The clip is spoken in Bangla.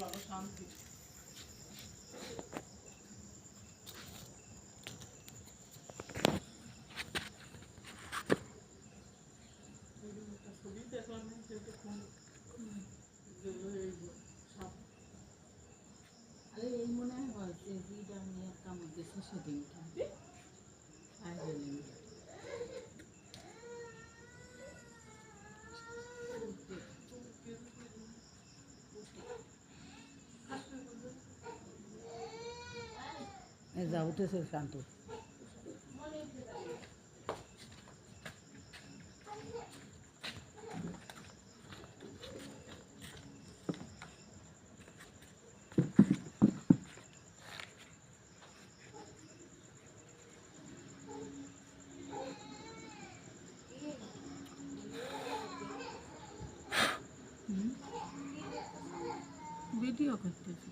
বাবা শান্তি। যা উঠেছে শান্ত ভিডিও করতেছি।